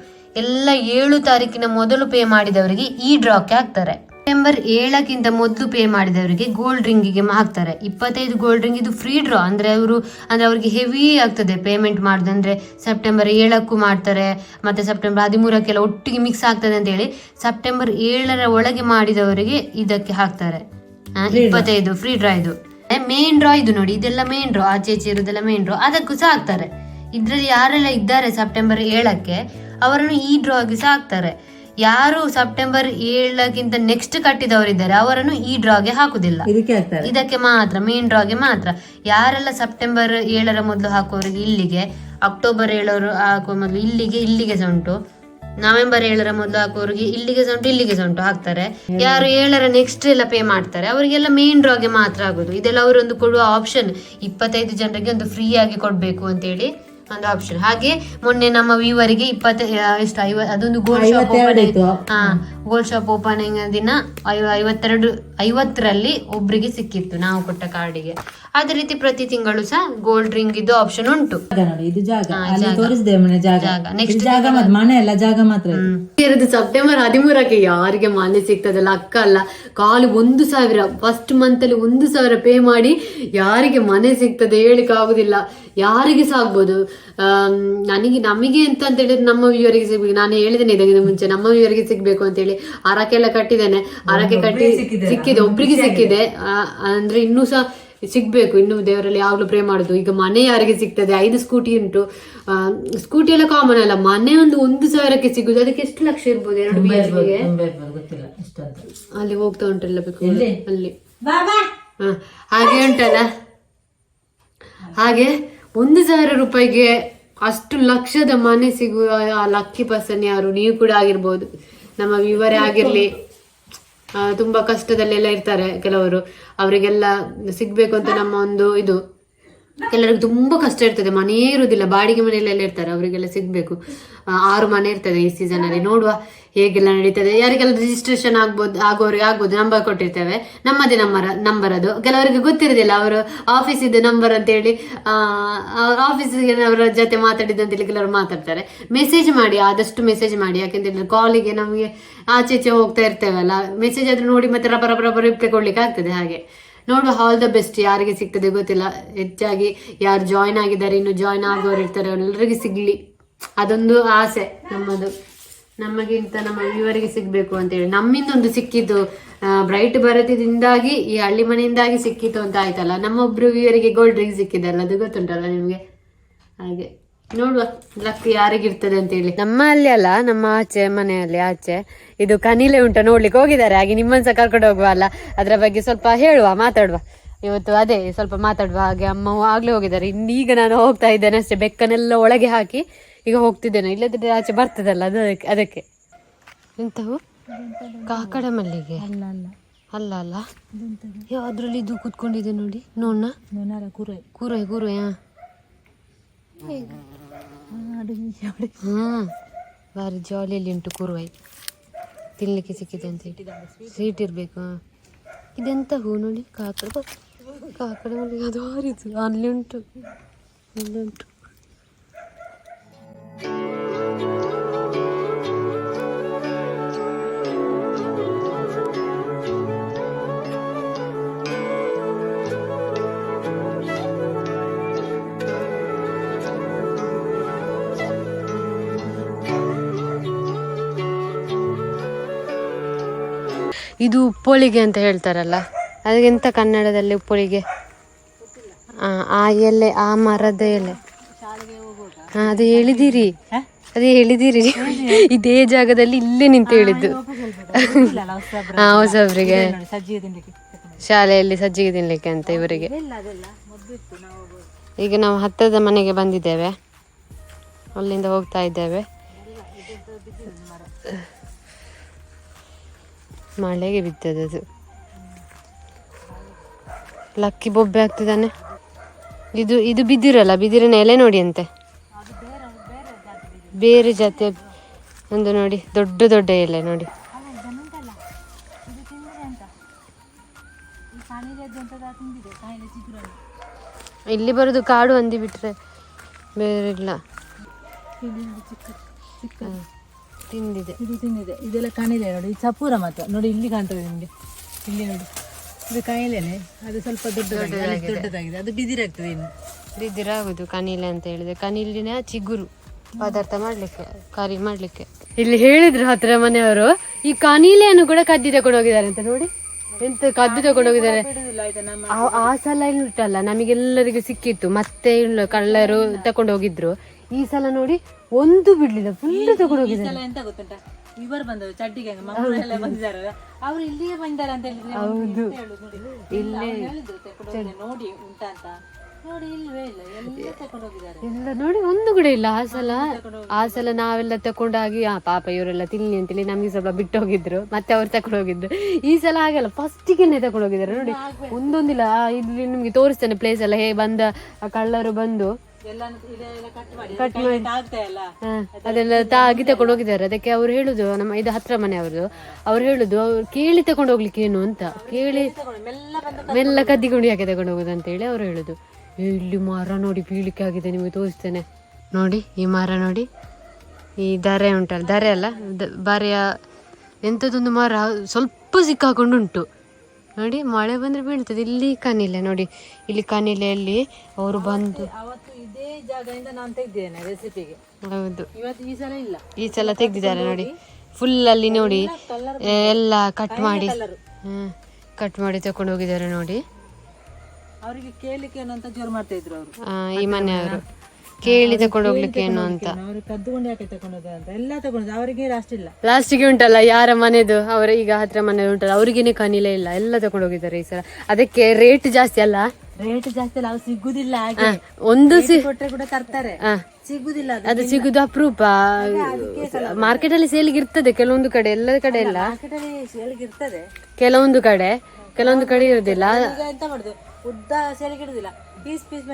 ಎಲ್ಲ ಏಳು ತಾರೀಕಿನ ಮೊದಲು ಪೇ ಮಾಡಿದವರಿಗೆ ಈ ಡ್ರಾಕ್ಕೆ ಹಾಕ್ತಾರೆ. ಸೆಪ್ಟೆಂಬರ್ ಏಳಕ್ಕಿಂತ ಮೊದಲು ಪೇ ಮಾಡಿದವರಿಗೆ ಗೋಲ್ಡ್ ರಿಂಗಿಗೆ ಹಾಕ್ತಾರೆ. ಇಪ್ಪತ್ತೈದು ಗೋಲ್ಡ್ ರಿಂಗ್ ಇದು ಫ್ರೀ ಡ್ರಾ ಅಂದರೆ ಅವರು ಅಂದರೆ ಅವರಿಗೆ ಹೆವಿ ಆಗ್ತದೆ ಪೇಮೆಂಟ್ ಮಾಡುದಂದ್ರೆ ಸೆಪ್ಟೆಂಬರ್ ಏಳಕ್ಕೂ ಮಾಡ್ತಾರೆ ಮತ್ತು ಸೆಪ್ಟೆಂಬರ್ ಹದಿಮೂರಕ್ಕೆಲ್ಲ ಒಟ್ಟಿಗೆ ಮಿಕ್ಸ್ ಆಗ್ತದೆ ಅಂತ ಹೇಳಿ ಸೆಪ್ಟೆಂಬರ್ ಏಳರ ಒಳಗೆ ಮಾಡಿದವರಿಗೆ ಇದಕ್ಕೆ ಹಾಕ್ತಾರೆ. ಇಪ್ಪತ್ತೈದು ಫ್ರೀ ಡ್ರಾ ಇದು. ಮೇನ್ ಡ್ರಾ ಇದು ನೋಡಿ ಇದೆಲ್ಲ ಮೇನ್ ಡ್ರಾ ಆಚೆ ಈಚೆ ಇರೋದೆಲ್ಲ ಮೇನ್ ಡ್ರಾ ಅದಕ್ಕೂ ಸಹ ಹಾಕ್ತಾರೆ. ಇದ್ರಲ್ಲಿ ಯಾರೆಲ್ಲ ಇದ್ದಾರೆ ಸೆಪ್ಟೆಂಬರ್ ಏಳಕ್ಕೆ ಅವರನ್ನು ಈ ಡ್ರಾಗೆ ಸಹ ಹಾಕ್ತಾರೆ. ಯಾರು ಸೆಪ್ಟೆಂಬರ್ ಏಳಕ್ಕಿಂತ ನೆಕ್ಸ್ಟ್ ಕಟ್ಟಿದವರಿದ್ದಾರೆ ಅವರನ್ನು ಈ ಡ್ರಾಗೆ ಹಾಕುದಿಲ್ಲ ಇದಕ್ಕೆ ಮಾತ್ರ ಮೇನ್ ಡ್ರಾಗೆ ಮಾತ್ರ. ಯಾರೆಲ್ಲ ಸೆಪ್ಟೆಂಬರ್ ಏಳರ ಮೊದಲು ಹಾಕುವವರಿಗೆ ಇಲ್ಲಿಗೆ ಅಕ್ಟೋಬರ್ ಏಳರು ಹಾಕುವ ಮೊದಲು ಇಲ್ಲಿಗೆ ಇಲ್ಲಿಗೆ ಸಹ ಉಂಟು. ನವೆಂಬರ್ ಏಳರ ಮೊದಲು ಹಾಕುವವರಿಗೆ ಇಲ್ಲಿಗೆ ಸಹ ಉಂಟು ಇಲ್ಲಿಗೆ ಸಹ ಉಂಟು ಹಾಕ್ತಾರೆ. ಯಾರು ಏಳರ ನೆಕ್ಸ್ಟ್ ಎಲ್ಲ ಪೇ ಮಾಡ್ತಾರೆ. ಅವರಿಗೆಲ್ಲ ಮೇನ್ ಡ್ರಾಗೆ ಮಾತ್ರ ಆಗೋದು. ಇದೆಲ್ಲ ಅವರೊಂದು ಕೊಡುವ ಆಪ್ಷನ್ ಇಪ್ಪತ್ತೈದು ಜನರಿಗೆ ಒಂದು ಫ್ರೀ ಆಗಿ ಕೊಡ್ಬೇಕು ಅಂತೇಳಿ ಒಂದು ಆಪ್ಷನ್ ಹಾಗೆ ಮೊನ್ನೆ ನಮ್ಮ ವ್ಯೂವರಿಗೆ ಇಪ್ಪತ್ತ ಆ, ಎಷ್ಟು ಐವ ಅದೊಂದು ಗೋಲ್ಡ್ ಶಾಪ್ ಐವತ್ತೆರಡು ಓಪನ್ ಇತ್ತು. ಹಾ ಗೋಲ್ಡ್ ಶಾಪ್ ಓಪನಿಂಗ್ ದಿನ ಐವ- ಐವತ್ತೆರಡು ಐವತ್ತರಲ್ಲಿ ಒಬ್ರಿಗೆ ಸಿಕ್ಕಿತ್ತು ನಾವು ಕೊಟ್ಟ ಕಾರ್ಡಿಗೆ ಅದೇ ರೀತಿ ಪ್ರತಿ ತಿಂಗಳು ಸಹ ಗೋಲ್ಡ್ ರಿಂಗ್ ಇದು ಆಪ್ಷನ್ ಉಂಟು. ನೋಡಿ ಇದು ಜಾಗ. ಅಲ್ಲಿ ತೋರಿಸಿದೆ ಮನೆ ಜಾಗ. ನೆಕ್ಸ್ಟ್ ಜಾಗ ಮಾತ್ರ ಮನೆ ಅಲ್ಲ ಜಾಗ ಮಾತ್ರ ಇದು. ಇರೋದು ಸೆಪ್ಟೆಂಬರ್ ಹದಿಮೂರಕ್ಕೆ ಯಾರಿಗೆ ಮನೆ ಸಿಗ್ತದಲ್ಲ ಅಕ್ಕ ಅಲ್ಲ ಕಾಲು ಒಂದು ಸಾವಿರ ಫಸ್ಟ್ ಮಂತ್ ಅಲ್ಲಿ ಒಂದು ಸಾವಿರ ಪೇ ಮಾಡಿ ಯಾರಿಗೆ ಮನೆ ಸಿಗ್ತದೆ ಹೇಳಿಕ್ ಆಗುದಿಲ್ಲ. ಯಾರಿಗೆ ಸಹ ಆಗ್ಬೋದು? ನನಗೆ ನಮಗೆ ಎಂತ ಅಂತ ಹೇಳಿದ್ರೆ ನಮ್ಮ ವ್ಯೂವರಿಗೆ ಸಿಗ್ಬೇಕು. ನಾನು ಹೇಳಿದ್ದೇನೆ ಇದಕ್ಕಿಂತ ಮುಂಚೆ ನಮ್ಮ ವ್ಯೂವರಿಗೆ ಸಿಗ್ಬೇಕು ಅಂತ ಹೇಳಿ. ಅರಕೆ ಎಲ್ಲ ಕಟ್ಟಿದ್ದೇನೆ. ಅರಕೆ ಕಟ್ಟಿ ಸಿಕ್ಕಿದೆ ಒಬ್ರಿಗೆ ಸಿಕ್ಕಿದೆ. ಅಂದ್ರೆ ಇನ್ನೂ ಸಹ ಸಿಗ್ಬೇಕು. ಇನ್ನು ದೇವರಲ್ಲಿ ಯಾವಾಗಲೂ ಪ್ರೇ ಮಾಡುದು. ಈಗ ಮನೆ ಯಾರಿಗೆ ಸಿಗ್ತದೆ? ಐದು ಸ್ಕೂಟಿ ಉಂಟು. ಸ್ಕೂಟಿ ಎಲ್ಲ ಕಾಮನ್ ಅಲ್ಲ. ಮನೆ ಒಂದು ಒಂದು ಸಾವಿರಕ್ಕೆ ಸಿಗುದು. ಅದಕ್ಕೆ ಎಷ್ಟು ಲಕ್ಷ ಇರ್ಬೋದು? ಎರಡು ಬಿ ಗೆ? ಅಲ್ಲಿ ಹೋಗ್ತಾ ಉಂಟಲ್ಲ ಬೇಕು ಅಲ್ಲಿ. ಹಾಗೆ ಉಂಟಲ್ಲ? ಹಾಗೆ ಒಂದು ಸಾವಿರ ರೂಪಾಯಿಗೆ ಅಷ್ಟು ಲಕ್ಷದ ಮನೆ ಸಿಗುವ ಆ ಲಕ್ಕಿ ಪರ್ಸನ್ ಯಾರು? ನೀವು ಕೂಡ ಆಗಿರ್ಬೋದು. ನಮ್ಮ ವಿವರೇ ಆಗಿರ್ಲಿ. ತುಂಬಾ ಕಷ್ಟದಲ್ಲೆಲ್ಲ ಇರ್ತಾರೆ ಕೆಲವರು. ಅವರಿಗೆಲ್ಲ ಸಿಗ್ಬೇಕು ಅಂತ ನಮ್ಮ ಒಂದು ಇದು. ಕೆಲವರಿಗೆ ತುಂಬಾ ಕಷ್ಟ ಇರ್ತದೆ, ಮನೆ ಇರುವುದಿಲ್ಲ ಬಾಡಿಗೆ ಮನೆಯಲ್ಲೆಲ್ಲ ಇರ್ತಾರೆ, ಅವರಿಗೆಲ್ಲ ಸಿಗ್ಬೇಕು. ಆರು ಮನೆ ಇರ್ತದೆ ಈ ಸೀಸನ್ ಅಲ್ಲಿ, ನೋಡುವ ಹೇಗೆಲ್ಲ ನಡೀತದೆ. ಯಾರಿಗೆಲ್ಲ ರಿಜಿಸ್ಟ್ರೇಷನ್ ಆಗ್ಬೋದು ಆಗೋರಿಗೆ ಆಗ್ಬೋದು ನಂಬರ್ ಕೊಟ್ಟಿರ್ತೇವೆ. ನಮ್ಮದೇ ನಂಬರ್ ನಂಬರ್ ಅದು. ಕೆಲವರಿಗೆ ಗೊತ್ತಿರೋದಿಲ್ಲ, ಅವರು ಆಫೀಸ್ ಇದು ನಂಬರ್ ಅಂತ ಹೇಳಿ ಆಫೀಸಿಗೆ ಅವರ ಜೊತೆ ಮಾತಾಡಿದಂತೇಳಿ ಕೆಲವರು ಮಾತಾಡ್ತಾರೆ. ಮೆಸೇಜ್ ಮಾಡಿ, ಆದಷ್ಟು ಮೆಸೇಜ್ ಮಾಡಿ. ಯಾಕೆಂತೇಳಿದ್ರೆ ಕಾಲಿಗೆ ನಮಗೆ ಆಚೆ ಈಚೆ ಹೋಗ್ತಾ ಇರ್ತೇವಲ್ಲ ಮೆಸೇಜ್ ಆದ್ರೆ ನೋಡಿ ಮತ್ತೆ ರಬ ರಬ ರಬ ಆಗ್ತದೆ ಹಾಗೆ. ನೋಡುವ ಆಲ್ ದ ಬೆಸ್ಟ್ ಯಾರಿಗೆ ಸಿಗ್ತದೆ ಗೊತ್ತಿಲ್ಲ. ಹೆಚ್ಚಾಗಿ ಯಾರು ಜಾಯ್ನ್ ಆಗಿದ್ದಾರೆ, ಇನ್ನು ಜಾಯ್ನ್ ಆಗೋರು ಇರ್ತಾರೆ, ಎಲ್ಲರಿಗೂ ಸಿಗ್ಲಿ. ಅದೊಂದು ಆಸೆ ನಮ್ಮದು. ನಮಗಿಂತ ನಮ್ಮ ಇವರಿಗೆ ಸಿಗಬೇಕು ಅಂತೇಳಿ ನಮ್ಮಿಂದ ಒಂದು ಸಿಕ್ಕಿದ್ದು ಬ್ರೈಟ್ ಭಾರತದಿಂದಾಗಿ, ಈ ಹಳ್ಳಿ ಮನೆಯಿಂದಾಗಿ ಸಿಕ್ಕಿತ್ತು ಅಂತ ಆಯ್ತಲ್ಲ. ನಮ್ಮೊಬ್ರು ಇವರಿಗೆ ಗೋಲ್ಡ್ ರಿಂಗ್ ಸಿಕ್ಕಿದಲ್ಲ ಅದು ಗೊತ್ತುಂಟಲ್ಲ ನಿಮಗೆ? ಹಾಗೆ. ನೋಡುವ ಲಕ್ ಯಾರಿಗಿರ್ತದೆ ಅಂತ ಹೇಳಿ. ನಮ್ಮ ಅಲ್ಲಿ ಅಲ್ಲ ನಮ್ಮ ಆಚೆ ಮನೆಯಲ್ಲಿ ಆಚೆ. ಇದು ಕನಿಲೆ ಉಂಟ ನೋಡ್ಲಿಕ್ಕೆ ಹೋಗಿದ್ದಾರೆ. ಹಾಗೆ ನಿಮ್ಮನ್ಸ ಕರ್ಕೊಂಡು ಹೋಗುವ ಅಲ್ಲ. ಅದರ ಬಗ್ಗೆ ಸ್ವಲ್ಪ ಹೇಳುವ ಮಾತಾಡುವ. ಇವತ್ತು ಅದೇ ಸ್ವಲ್ಪ ಮಾತಾಡುವ. ಹಾಗೆ ಅಮ್ಮ ಆಗ್ಲೇ ಹೋಗಿದ್ದಾರೆ. ಇನ್ನೀಗ ನಾನು ಹೋಗ್ತಾ ಇದ್ದೇನೆ ಅಷ್ಟೇ. ಬೆಕ್ಕನೆಲ್ಲ ಒಳಗೆ ಹಾಕಿ ಈಗ ಹೋಗ್ತಿದ್ದೇನೆ. ಇಲ್ಲದ್ರೆ ಆಚೆ ಬರ್ತದಲ್ಲ ಅದು ಅದಕ್ಕೆ ಅದಕ್ಕೆ. ಎಂತವು? ಕಾಕಡ ಮಲ್ಲಿಗೆ ಅಲ್ಲ. ಅಲ್ಲ ಅಲ್ಲ. ಅಲ್ಲ ಯಾವ ಅದ್ರಲ್ಲಿ ಇದು ಕೂತ್ಕೊಂಡಿದೆ ನೋಡಿ. ನೋಣ ಕೂರೆ ಕೂರೆ ಕೂರೋಯ್ ಕೂರೋಯ್ ಹಾ. ಹಾ ಭಾರಿ ಜಾಲಿಯಲ್ಲಿ ಉಂಟು ಕೂರುವೈ ತಿನ್ಲಿಕ್ಕೆ ಸಿಕ್ಕಿದೆ ಅಂತ ಹೇಳಿ ಸ್ವೀಟ್ ಇರಬೇಕು ಇದೆಂತ ಹೂ ನೋಡಿ ಕಾಕಡ ಕಾಕಡ ಮಲ್ಲಿಗೆ ಅದು ಹಾರಿತು ಅಲ್ಲಿ ಉಂಟು ಅಲ್ಲಿ ಉಂಟು ಇದು ಉಪ್ಪೊಳಿಗೆ ಅಂತ ಹೇಳ್ತಾರಲ್ಲ ಅದಕ್ಕೆಂತ ಕನ್ನಡದಲ್ಲಿ ಉಪ್ಪೊಳಿಗೆ ಆ, ಎಲೆ ಆ ಮರದ ಎಲೆ. ಹಾ ಅದು ಹೇಳಿದಿರಿ ಅದೇ ಹೇಳಿದಿರಿ ಇದೇ ಜಾಗದಲ್ಲಿ ಇಲ್ಲೇ ನಿಂತು ಹೇಳಿದ್ದು. ಹಾ ಹೊಸಬ್ರಿಗೆ ಶಾಲೆಯಲ್ಲಿ ಸಜ್ಜಿಗೆ ತಿನ್ಲಿಕ್ಕೆ ಅಂತ ಇವರಿಗೆ. ಈಗ ನಾವು ಹತ್ತದ ಮನೆಗೆ ಬಂದಿದ್ದೇವೆ. ಅಲ್ಲಿಂದ ಹೋಗ್ತಾ ಇದ್ದೇವೆ. ಮಳೆಗೆ ಬಿದ್ದದ್ದು ಅದು. ಲಕ್ಕಿ ಬೊಬ್ಬೆ ಆಗ್ತಿದ್ದಾನೆ. ಇದು ಇದು ಬಿದಿರಲ್ಲ ಬಿದಿರಿನ ಎಲೆ ನೋಡಿ ಅಂತೆ. ಬೇರೆ ಜಾತಿಯ ಒಂದು ನೋಡಿ ದೊಡ್ಡ ದೊಡ್ಡ ಎಲೆ ನೋಡಿ. ಇಲ್ಲಿ ಬರೋದು ಕಾಡು ಅಂದಿ ಬಿಟ್ರೆ ಬೇರೆ ಇಲ್ಲ. ತಿಂದಿದೆ. ಇದು ತಿಂದಿದೆ. ಇದೆಲ್ಲ ಕಾಣಿದೆ ನೋಡಿ. ಇದು ಸಪೂರ ಮಾತ್ರ. ನೋಡಿ ಇಲ್ಲಿ ಕಾಣ್ತದೆ ನಿಮಗೆ. ಇಲ್ಲಿ ನೋಡಿ. ಇದು ಕಾಯಿಲೆನೆ. ಅದು ಸ್ವಲ್ಪ ದೊಡ್ಡದಾಗಿದೆ. ದೊಡ್ಡದಾಗಿದೆ. ಅದು ಬಿದಿರಾಗ್ತದೆ ಇನ್ನು. ಬಿದಿರಾಗುದು ಕನಿಲೆ ಅಂತ ಹೇಳಿದೆ ಕನಿಲಿನ ಚಿಗುರು ಪದಾರ್ಥ ಮಾಡ್ಲಿಕ್ಕೆ ಕರಿ ಮಾಡ್ಲಿಕ್ಕೆ. ಇಲ್ಲಿ ಹೇಳಿದ್ರು ಹತ್ರ ಮನೆಯವರು ಈ ಕನಿಲೆಯನ್ನು ಕೂಡ ಕದ್ದಿ ತಗೊಂಡು ಹೋಗಿದ್ದಾರೆ ಅಂತ ನೋಡಿ. ಎಂತ ಕದ್ದು ತಗೊಂಡು ಹೋಗಿದ್ದಾರೆ. ಆ- ಸಲ ಉಂಟಲ್ಲ ನಮಗೆಲ್ಲರಿಗೂ ಸಿಕ್ಕಿತ್ತು. ಮತ್ತೆ ಇಲ್ಲ ಕಳ್ಳರು ತಕೊಂಡು ಹೋಗಿದ್ರು. ಈ ಸಲ ನೋಡಿ ಒಂದು ಬಿಡ್ಲಿಲ್ಲ ಫುಲ್ ತಗೊಂಡು ಹೋಗಿದ್ದಾರೆ ಎಲ್ಲ ಎಂತ ಗೊತ್ತುಂಟ? ಇವರು ಬಂದವರು ಚಡ್ಡಿಗೆ ಮಂಗಳೂರೆಲ್ಲ ಬಂದಿದ್ದಾರೆ ಅವರು ಇಲ್ಲಿಗೆ ಬಂದಿದ್ದಾರೆ ಅಂತ ಹೇಳಿದ್ರೆ ಹೌದು. ಇಲ್ಲೇ ನೋಡಿ ಉಂಟಾ ಅಂತ. ಎಲ್ಲ ನೋಡಿ ಒಂದು ಕೂಡ ಇಲ್ಲ ಆ ಸಲ ಆ ಸಲ ನಾವೆಲ್ಲ ತಕೊಂಡಾಗಿ ಆ ಪಾಪ ಇವರೆಲ್ಲ ತಿನ್ನಿ ಅಂತೇಳಿ ನಮಗೆ ಸ್ವಲ್ಪ ಬಿಟ್ಟು ಹೋಗಿದ್ರು ಮತ್ತೆ ಅವ್ರು ತಕೊಂಡು ಹೋಗಿದ್ರು ಈ ಸಲ ಹಾಗೆಲ್ಲ ಫಸ್ಟಿಗೆನೆ ತಕೊಂಡು ಹೋಗಿದ್ದಾರೆ ನೋಡಿ. ಒಂದೊಂದಿಲ್ಲ ಇಲ್ಲಿ ನಿಮ್ಗೆ ತೋರಿಸ್ತೇನೆ ಪ್ಲೇಸ್ ಎಲ್ಲ ಹೇ ಬಂದ ಕಳ್ಳರು ಬಂದು. ಕಟ್ ಮಾಡಿ. ಅದೆಲ್ಲ ತಾಗಿ ತಕೊಂಡು ಹೋಗಿದ್ದಾರೆ ಅದಕ್ಕೆ ಅವ್ರು ಹೇಳುದು ನಮ್ಮ ಇದು ಹತ್ರ ಮನೆ ಅವ್ರದ್ದು. ಅವ್ರು ಹೇಳುದು ಅವ್ರು ಕೇಳಿ ತಕೊಂಡು ಹೋಗ್ಲಿಕ್ಕೆ ಏನು ಅಂತ. ಕೇಳಿ ಮೆಲ್ಲ ಕದ್ದಿಕೊಂಡು ಯಾಕೆ ತಗೊಂಡು ಹೋಗುದು ಅಂತ ಹೇಳಿ ಅವ್ರು ಹೇಳುದು. ಇಲ್ಲಿ ಮರ ನೋಡಿ ಬೀಳಿಕೆ ಆಗಿದೆ ನಿಮಗೆ ತೋರಿಸ್ತೇನೆ. ನೋಡಿ ಈ ಮರ ನೋಡಿ. ಈ ದರೆ ಉಂಟಲ್ಲ ದರೆ ಅಲ್ಲ ಬರೆಯ ಎಂಥದ್ದೊಂದು ಮರ ಸ್ವಲ್ಪ ಸಿಕ್ಕಾಕೊಂಡು ಉಂಟು ನೋಡಿ ಮಳೆ ಬಂದ್ರೆ ಬೀಳ್ತದೆ. ಇಲ್ಲಿ ಕನಿಲೆ ನೋಡಿ. ಇಲ್ಲಿ ಕನಿಲೆಯಲ್ಲಿ ಅವರು ಬಂದು ಇದೇ ಜಾಗದಿಂದ ನಾನು ತೆಗ್ದಿದ್ದೇನೆ ರೆಸಿಪಿಗೆ ಹೌದು. ಇವತ್ತು ಈ ಸಲ ಇಲ್ಲ. ಈ ಸಲ ತೆಗ್ದಿದ್ದಾರೆ ನೋಡಿ. ಫುಲ್ ಅಲ್ಲಿ ನೋಡಿ. ಎಲ್ಲ ಕಟ್ ಮಾಡಿ. ಹ್ಮ್ ಕಟ್ ಮಾಡಿ ತಕೊಂಡು ಹೋಗಿದ್ದಾರೆ ನೋಡಿ. ಅವರಿಗೆ ಕೇಳಲಿಕ್ಕೆ ಏನು ಅಂತ ಜೋರು ಮಾಡ್ತಾ ಇದ್ರು ಅವರು. ಆ, ಈ ಮನೆಯವರು. ಕೇಳಿ ತಕೊಂಡು ಹೋಗ್ಲಿಕ್ಕೆ ಏನು ಅಂತ. ಕದ್ದುಕೊಂಡು ಯಾಕೆ ತಗೊಂಡೋದು ಅಂತ. ಎಲ್ಲ ತಗೊಂಡು ಅವರಿಗೆ ಅಷ್ಟಿಲ್ಲ ಲಾಸ್ಟಿಗೆ ಉಂಟಲ್ಲ ಯಾರ ಮನೆದು? ಅವರ ಈಗ ಹತ್ರ ಮನೆ ಉಂಟಲ್ಲ. ಅವ್ರಿಗೇನೆ ಕನಿಲೇ ಇಲ್ಲ. ಎಲ್ಲ ತಕೊಂಡು ಹೋಗಿದ್ದಾರೆ ಈ ಸಲ. ಅದಕ್ಕೆ ರೇಟ್ ಜಾಸ್ತಿ ಅಲ್ಲ? ರೇಟ್ ಜಾಸ್ತಿ ಅಲ್ಲ ಅವ್ರು ಸಿಗುದಿಲ್ಲ ಹಾಗೆ. ಒಂದು ಸಿ ಕೊಟ್ರೆ ಕೂಡ ತರ್ತಾರೆ. ಸಿಗುದಿಲ್ಲ ಅದು ಅದು ಸಿಗುದು ಅಪರೂಪ. ಮಾರ್ಕೆಟ್ ಅಲ್ಲಿ ಸೇಲಿಗೆ ಇರ್ತದೆ ಕೆಲವೊಂದು ಕಡೆ ಎಲ್ಲ ಕಡೆ ಇಲ್ಲ ಮಾರ್ಕೆಟಲ್ಲಿ ಸೇಲ್ಗೆ ಇರ್ತದೆ ಕೆಲವೊಂದು ಕಡೆ ಕೆಲವೊಂದು ಕಡೆ ಇರುದಿಲ್ಲ. ಈಗ ಎಂತ ಮಾಡುದು? ಉದ್ದ ಸೇಲಿಗೆ ಇಡುದಿಲ್ಲ ಪೀಸ್ ಪೀಸ್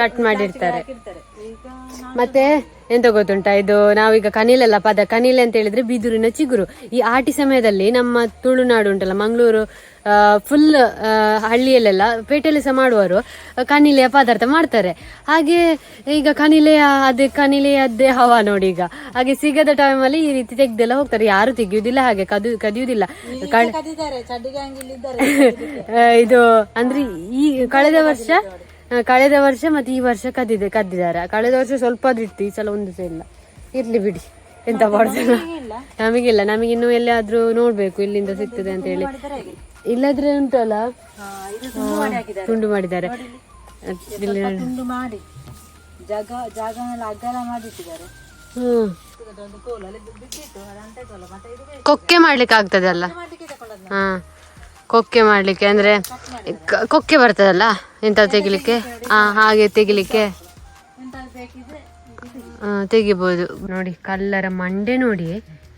ಕಟ್ ಮಾಡಿರ್ತಾರೆ. ಮತ್ತೆ ಎಂತ ಗೊತ್ತುಂಟಾ? ಇದು ನಾವೀಗ ಕನಿಲೆಲ್ಲ ಪದ ಕನಿಲೆ ಅಂತ ಹೇಳಿದ್ರೆ ಬಿದಿರಿನ ಚಿಗುರು. ಈ ಆಟಿ ಸಮಯದಲ್ಲಿ ನಮ್ಮ ತುಳುನಾಡು ಉಂಟಲ್ಲ ಮಂಗಳೂರು ಫುಲ್ ಹಳ್ಳಿಯಲ್ಲೆಲ್ಲ ಪೇಟೆಯಲ್ಲಿ ಸಹ ಮಾಡುವರು ಆ, ಕನಿಲೆಯ ಪದಾರ್ಥ ಮಾಡ್ತಾರೆ. ಹಾಗೆ ಈಗ ಕನಿಲೆಯ ಅದೇ ಕನಿಲೆಯದ್ದೇ ಹವಾ ನೋಡಿ ಈಗ. ಹಾಗೆ ಸಿಗದ ಟೈಮಲ್ಲಿ ಈ ರೀತಿ ತೆಗ್ದೆಲ್ಲ ಹೋಗ್ತಾರೆ. ಯಾರು ತೆಗಿಯುವುದಿಲ್ಲ ಹಾಗೆ ಕದು ಕದಿಯುವುದಿಲ್ಲ. ಇದು ಅಂದ್ರೆ ಈ ಕಳೆದ ವರ್ಷ ಕಳೆದ ವರ್ಷ ಮತ್ತೆ ಈ ವರ್ಷ ಕದ್ದಿದೆ ಕದ್ದಿದ್ದಾರೆ. ಕಳೆದ ವರ್ಷ ಸ್ವಲ್ಪ ಇತ್ತು ಈ ಸಲ ಒಂದು ಸಹ ಇಲ್ಲ. ಇರ್ಲಿ ಬಿಡಿ. ಎಂತ ಮಾಡ್ತಾರೆ ನಮಗಿಲ್ಲ ನಮಗೆ ಎಲ್ಲಾದ್ರೂ ನೋಡ್ಬೇಕು ಇಲ್ಲಿಂದ ಸಿಗ್ತದೆ ಅಂತ ಹೇಳಿ. ಇಲ್ಲದ್ರೆ ಉಂಟಲ್ಲ? ತುಂಡು ಮಾಡಿ ತುಂಡು ಮಾಡಿದ್ದಾರೆ. ತುಂಡು ಮಾಡಿ. ಜಾಗ ಜಾಗ ಅಗ್ಗಲ ಮಾಡಿಟ್ಟಿದ್ದಾರೆ. ಕೊಕ್ಕೆ ಮಾಡ್ಲಿಕ್ಕೆ ಆಗ್ತದಲ್ಲ? ಹಾ ಕೊಕ್ಕೆ ಮಾಡ್ಲಿಕ್ಕೆ ಅಂದ್ರೆ ಕೊಕ್ಕೆ ಬರ್ತದಲ್ಲ ಎಂತ ತೆಗಿಲಿಕ್ಕೆ ಹಾ ಹಾಗೆ ತೆಗಿಲಿಕ್ಕೆ. ತೆಗಿಬಹುದು ತೆಗಿಬೋದು. ನೋಡಿ ಕಲ್ಲರ ಮಂಡೆ ನೋಡಿ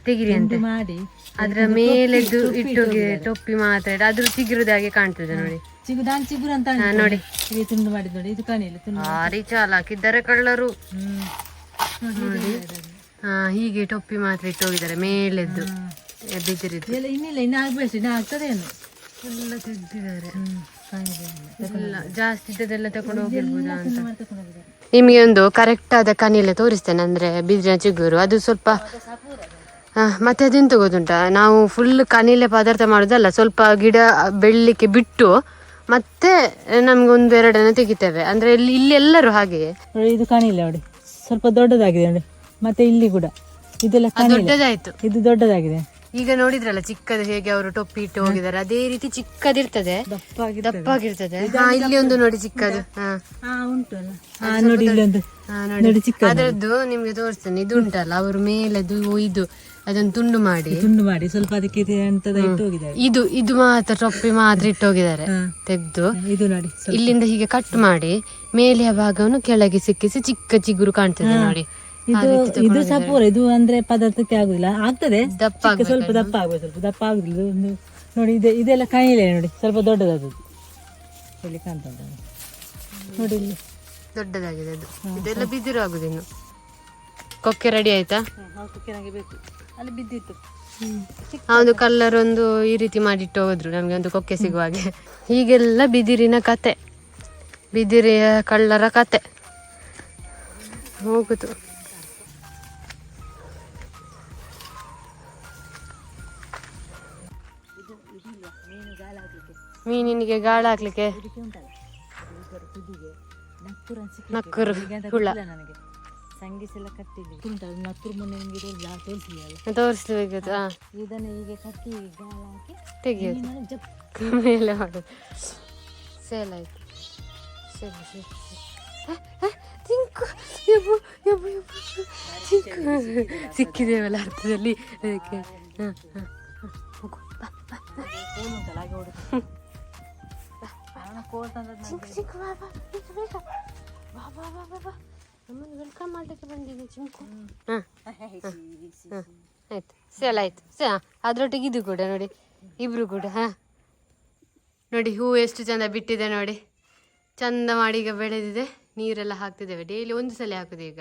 ತೆಗಿರಿ ಅಂತ. ಮಾಡಿ. ಅದ್ರ ಮೇಲೆದ್ದು ಇಟ್ಟೋಗಿ ಟೊಪ್ಪಿ ಮಾತ್ರ ಅದ್ರ ಚಿಗುರುದ ಹಾಗೆ ಕಾಣ್ತದೆ ನೋಡಿ. ಚಿಗುದಾನ್ ಚಿಗುರು ಅಂತ ನೋಡಿ. ಇದು ತುಂಡು ಮಾಡಿದ್ ನೋಡಿ. ಇದು ಕಾಣಿಲ್ಲ ತುಂಡು ಭಾರಿ ಚಾಲಾಕಿದ್ದಾರೆ ಕಳ್ಳರು. ನೋಡಿ ಹಾ ಹೀಗೆ ಟೊಪ್ಪಿ ಮಾತ್ರ ಇಟ್ಟು ಹೋಗಿದ್ದಾರೆ. ಮೇಲೆದ್ದು ಬಿದ್ದಿರಿದ್ದು ಎಲ್ಲ ಇನ್ನಿಲ್ಲ ಇನ್ನು ಆಗ್ಬೇಕು ಇನ್ನು ಆಗ್ತದೆ ಏನು? ಎಲ್ಲ ತೆಗ್ದಿದ್ದಾರೆ. ಎಲ್ಲ ಜಾಸ್ತಿ ಇದ್ದದೆಲ್ಲ ತಗೊಂಡು ಹೋಗಿರ್ಬೋದಾ ಅಂತ. ನಿಮಗೆ ಒಂದು ಕರೆಕ್ಟ್ ಆದ ಕನಿಲೆ ತೋರಿಸ್ತೇನೆ ಅಂದ್ರೆ ಬಿದಿರಿನ ಚಿಗುರು. ಅದು ಸ್ವಲ್ಪ ಮತ್ತೆ ಅದೆಂತ ತಗೋದುಂಟಾ ನಾವು ಫುಲ್ ಕನಿಲೆ ಪದಾರ್ಥ ಮಾಡೋದಲ್ಲ ಸ್ವಲ್ಪ ಗಿಡ ಬೆಳಿಲಿಕ್ಕೆ ಬಿಟ್ಟು ಮತ್ತೆ ನಮ್ಗೆ ಒಂದು ಎರಡನ್ನ ತೆಗಿತೇವೆ. ಅಂದ್ರೆ ಇಲ್ಲಿ ಇಲ್ಲಿ ಎಲ್ಲರೂ ಹಾಗೆ ಇದು ಕಾಣಿಲ್ಲ ನೋಡಿ. ಸ್ವಲ್ಪ ದೊಡ್ಡದಾಗಿದೆ ನೋಡಿ ಮತ್ತೆ ಇಲ್ಲಿ ಕೂಡ. ಇದೆಲ್ಲ ದೊಡ್ಡದಾಯ್ತು. ಇದು ದೊಡ್ಡದಾಗಿದೆ. ಈಗ ನೋಡಿದ್ರಲ್ಲ ಚಿಕ್ಕದು ಹೇಗೆ ಅವರು ಟೊಪ್ಪಿ ಇಟ್ಟು ಹೋಗಿದ್ದಾರೆ. ಅದೇ ರೀತಿ ಚಿಕ್ಕದಿರ್ತದೆ. ದಪ್ಪಾಗಿರ್ತದೆ. ಇಲ್ಲಿ ಒಂದು ನೋಡಿ ಚಿಕ್ಕದು. ಅದರದ್ದು ನಿಮ್ಗೆ ತೋರಿಸ್ತೇನೆ. ಇದು ಉಂಟಲ್ಲ ಅವರು ಮೇಲೆದು ಇದು ಅದನ್ನು ತುಂಡು ಮಾಡಿ. ತುಂಡು ಮಾಡಿ ಸ್ವಲ್ಪ ಅದಕ್ಕೆ ಇದು ಇದು ಮಾತ್ರ ಟೊಪ್ಪಿ ಮಾತ್ರ ಇಟ್ಟು ಹೋಗಿದ್ದಾರೆ. ತೆಗ್ದು. ಇದು ನೋಡಿ ಇಲ್ಲಿಂದ ಹೀಗೆ ಕಟ್ ಮಾಡಿ ಮೇಲೆಯ ಭಾಗವನ್ನು ಕೆಳಗೆ ಸಿಕ್ಕಿಸಿ ಚಿಕ್ಕ ಚಿಗುರು ಕಾಣ್ತದೆ ನೋಡಿ. ಇದು ಇದು ಸಪೂರ ಇದು ಅಂದ್ರೆ ಪದಾರ್ಥಕ್ಕೆ ಆಗುದಿಲ್ಲ. ಆಗ್ತದೆ. ಸ್ವಲ್ಪ ದಪ್ಪ ಆಗ್ಬೇಕು ಸ್ವಲ್ಪ ದಪ್ಪ ಆಗುದಿಲ್ಲ. ಒಂದು ನೋಡಿ ಇದೆ ಇದೆಲ್ಲ ಕಾಯಿಲೆ ನೋಡಿ. ಸ್ವಲ್ಪ ದೊಡ್ಡದದು ಇಲ್ಲಿ ಕಾಣ್ತಾ ನೋಡಿ. ಇಲ್ಲಿ. ದೊಡ್ಡದಾಗಿದೆ ಅದು. ಇದೆಲ್ಲ ಬಿದಿರು ಆಗುದು ಇನ್ನು. ಕೊಕ್ಕೆ ರೆಡಿ ಆಯ್ತಾ? ಬೇಕು. ಅಲ್ಲಿ ಬಿದ್ದಿತ್ತು. ಒಂದು ಕಲ್ಲರ್ ಒಂದು ಈ ರೀತಿ ಮಾಡಿಟ್ಟು ಹೋದ್ರು. ನಮ್ಗೆ ಒಂದು ಕೊಕ್ಕೆ ಸಿಗುವ ಹಾಗೆ. ಹೀಗೆಲ್ಲ ಬಿದಿರಿನ ಕತೆ. ಬಿದಿರಿಯ ಕಳ್ಳರ ಕತೆ. ಹೋಗುದು. ಮೀನಿನಿಗೆ ಗಾಳ ಹಾಕ್ಲಿಕ್ಕೆ. ನಕ್ಕುರ ಹುಳ ಗೊತ್ತಿಲ್ಲ ನನಗೆ. ಸಂಗೀಸ್ ಎಲ್ಲ ಕಟ್ಟಿದ್ವಿ ಉಂಟಲ್ಲ ನಕ್ಕುರು ಮೊನ್ನೆ ನಿಮಗೆ ತೋರಿಸಿದೆಯಲ್ಲ ತೋರಿಸ್ಬೇಕು ಹಾ ಇದನ್ನ ಹೀಗೆ ಕಟ್ಟಿ ಗಾಳ ಹಾಕಿ ತೆಗಿಯೋದು. ಜಪ್. ಮೇಲೆ ಮಾಡೋದು. ಸೇಲ್ ಆಯಿತು. ಸರಿ ಸರಿ ತಿಂಕು ಯಬ್ಬು ಯಬ್ಬು ಯಬ್ಬು ಚಿಂಕು ಸಿಕ್ಕಿದೇವಲ್ಲ ಅರ್ಥದಲ್ಲಿ. ಅದಕ್ಕೆ ಹಾಂ ಹಾಂ ಹೋಗು. ಬಾ ಬಾ ಕೋಲ್ ಕೋರ್ಟ್ ಚಿಂಕು ಚಿಂಕು ಬಾ ಬಾ ಬೇಗ ಬೇಗ. ಬಾ ಬಾ ಬಾ ಬಾ ಬಾ. ನಮ್ಮನ್ನು ವೆಲ್ಕಮ್ ಮಾಡಲಿಕ್ಕೆ ಬಂದಿದೆ ಚಿಂಕು. ಹಾಂ. ಆಯ್ತು. ಸೆಲ್ ಆಯ್ತು. ಸೇ ಅದರೊಟ್ಟಿಗೆ ಇದು ಕೂಡ ನೋಡಿ. ಇಬ್ರು ಕೂಡ ಹಾಂ. ನೋಡಿ ಹೂ ಎಷ್ಟು ಚಂದ ಬಿಟ್ಟಿದೆ ನೋಡಿ. ಚಂದ ಮಾಡಿ ಈಗ ಬೆಳೆದಿದೆ. ನೀರೆಲ್ಲ ಹಾಕ್ತಿದ್ದೇವೆ. ಡೈಲಿ ಒಂದು ಸಲ ಹಾಕುದು ಈಗ.